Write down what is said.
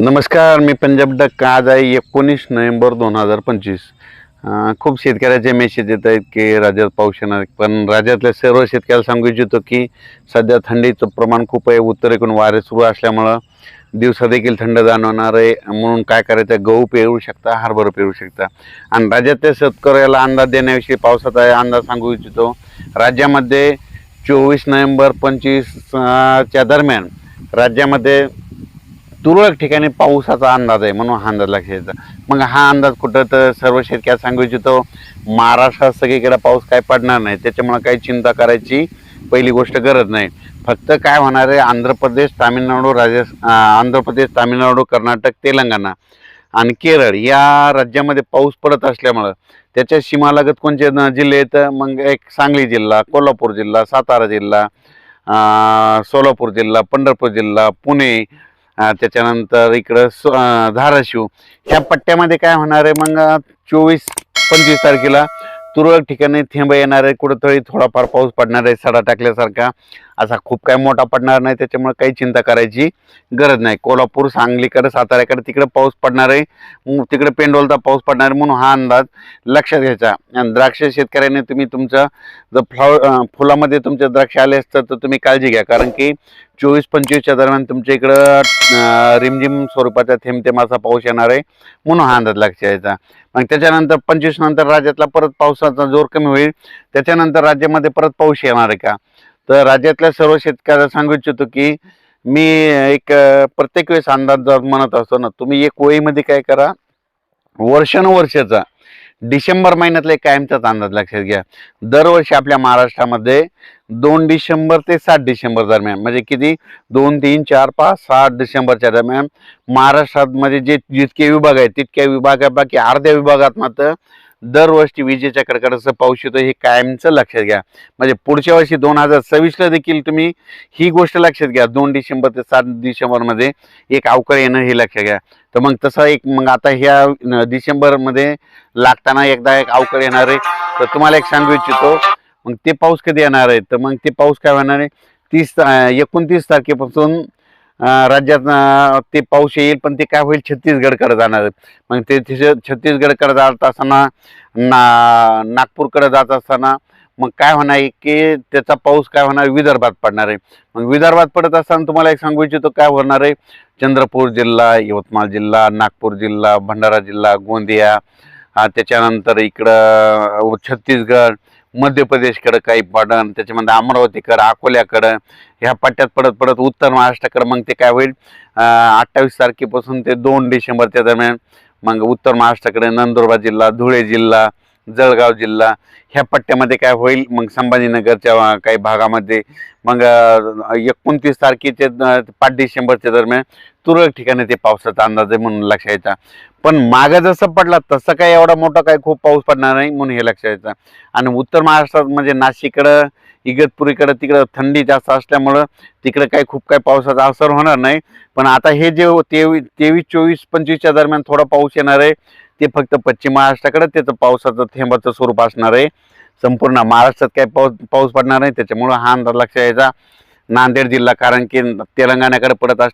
नमस्कार मी पंजाब डक आज आहे एकोणीस नोव्हेंबर दोन हजार पंचवीस. खूप शेतकऱ्याचे मेसेज येत आहेत की राज्यात पाऊस येणार पण राज्यातल्या सर्व शेतकऱ्याला सांगू इच्छितो की सध्या थंडीचं प्रमाण खूप आहे. उत्तरेकडून वारे सुरू असल्यामुळं दिवसा देखील थंड जाणवणार आहे. म्हणून काय करायचं गहू पेरू शकता हरभरा पेरू शकता. आणि राज्यातल्या शेतकऱ्याला अंदाज देण्याविषयी पावसाचा अंदाज सांगू इच्छितो. राज्यामध्ये चोवीस नोव्हेंबर पंचवीस च्या दरम्यान राज्यामध्ये तुरळक ठिकाणी पावसाचा अंदाज आहे म्हणून हा अंदाज लक्षात येतो. मग हा अंदाज कुठं तर सर्व शेतकऱ्या सांगू इच्छितो महाराष्ट्रात सगळीकडे पाऊस काय पडणार नाही त्याच्यामुळे काही चिंता करायची पहिली गोष्ट गरज नाही. फक्त काय होणार आहे आंध्र प्रदेश तामिळनाडू राजस्थान आंध्र प्रदेश तामिळनाडू कर्नाटक तेलंगणा आणि केरळ या राज्यामध्ये पाऊस पडत असल्यामुळं त्याच्या सीमालगत कोणते जिल्हे आहेत? मग एक सांगली जिल्हा कोल्हापूर जिल्हा सातारा जिल्हा सोलापूर जिल्हा पंढरपूर जिल्हा पुणे त्याच्यानंतर इकडं सो धाराशिव. ह्या पट्ट्यामध्ये काय होणार आहे? मग चोवीस पंचवीस तारखेला तुरळक ठिकाणी थेंब येणार आहे. कुठंतरी थोडाफार पाऊस पडणार आहे सडा टाकल्यासारखा. असा खूप काय मोठा पडणार नाही. त्याच्यामुळे काही चिंता करायची गरज नाही. कोल्हापूर सांगलीकडे साताऱ्याकडे तिकडे पाऊस पडणार आहे. मग तिकडे पेंडोलचा पाऊस पडणार आहे म्हणून हा अंदाज लक्षात घ्यायचा. आणि द्राक्ष शेतकऱ्याने तुम्ही तुमचं जर फ्लावर फुलामध्ये तुमचे द्राक्ष आले असतात तर तुम्ही काळजी घ्या. कारण की चोवीस पंचवीसच्या दरम्यान तुमच्या इकडं रिमझिम स्वरूपाचा थेंब असा पाऊस येणार आहे म्हणून हा अंदाज लक्षात यायचा. मग त्याच्यानंतर पंचवीस नंतर राज्यातला परत पावसाचा जोर कमी होईल त्याच्यानंतर राज्यामध्ये परत पाऊस येणार आहे का? तर राज्यातल्या सर्व शेतकऱ्याला सांगू इच्छितो की मी एक प्रत्येक वेळेस अंदाज जर म्हणत असतो ना तुम्ही एक वहीमध्ये काय करा वर्षानुवर्षाचा डिसेंबर महिन्यातला एक कायमचाच अंदाज लक्षात घ्या. दरवर्षी आपल्या महाराष्ट्रामध्ये दोन डिसेंबर ते सात डिसेंबर दरम्यान म्हणजे किती? दोन तीन चार पाच सात डिसेंबरच्या दरम्यान महाराष्ट्रामध्ये जे जितके विभाग आहेत तितक्या विभागापैकी अर्ध्या विभागात मात्र दरवर्षी विजेच्या कडकडाचं पाऊस येतो हे कायमचं लक्षात घ्या. म्हणजे पुढच्या वर्षी दोन हजार सव्वीसला देखील तुम्ही ही गोष्ट लक्षात घ्या. दोन डिसेंबर ते सात डिसेंबरमध्ये एक अवकाळ येणं हे लक्षात घ्या. तर मग तसं एक मग आता ह्या डिसेंबरमध्ये लागताना एकदा एक अवकाळ येणार आहे. तर तुम्हाला एक सांगू इच्छितो मग ते पाऊस कधी येणार आहे? तर मग ते पाऊस काय होणार आहे? तीस एकोणतीस तारखेपासून राज्यात ते पाऊस येईल पण ते काय होईल छत्तीसगडकडे जाणार आहे. मग ते तिथे छत्तीसगडकडे जात असताना ना नागपूरकडे जात असताना मग काय होणार आहे की त्याचा पाऊस काय होणार विदर्भात पडणार आहे. मग विदर्भात पडत असताना तुम्हाला एक सांगू इच्छितो काय होणार आहे? चंद्रपूर जिल्हा यवतमाळ जिल्हा नागपूर जिल्हा भंडारा जिल्हा गोंदिया त्याच्यानंतर इकडं छत्तीसगड मध्य प्रदेशकडं काही पडन त्याच्यामध्ये अमरावतीकडं अकोल्याकडं ह्या पट्ट्यात पडत पडत उत्तर महाराष्ट्राकडं मग ते काय होईल? अठ्ठावीस तारखेपासून ते दोन डिसेंबरच्या दरम्यान मग उत्तर महाराष्ट्राकडे नंदुरबार जिल्हा धुळे जिल्हा जळगाव जिल्हा ह्या पट्ट्यामध्ये काय होईल? मग संभाजीनगरच्या काही भागामध्ये. मग एकोणतीस तारखेचे पाच डिसेंबरच्या दरम्यान तुरळक ठिकाणी ते पावसाचा अंदाज आहे म्हणून लक्षात यायचा. पण मागं जसं पडला तसं काय एवढा मोठा काही खूप पाऊस पडणार नाही म्हणून हे लक्षात यायचं. आणि उत्तर महाराष्ट्रात म्हणजे नाशिककडं इगतपुरीकडं तिकडं थंडी जास्त असल्यामुळं तिकडं काही खूप काही पावसाचा असर होणार नाही. पण आता हे जे तेवीस तेवीस चोवीस पंचवीसच्या दरम्यान थोडा पाऊस येणार आहे. ते फक्त पश्चिम महाराष्ट्राकडे त्याचं पावसाचं थेंबाचं स्वरूप असणार आहे. संपूर्ण महाराष्ट्रात काही पाऊस पाऊस पडणार नाही. त्याच्यामुळं हा अंदाज लक्षात यायचा नांदेड जिल्हा कारण की तेलंगणाकडे पडत असल्या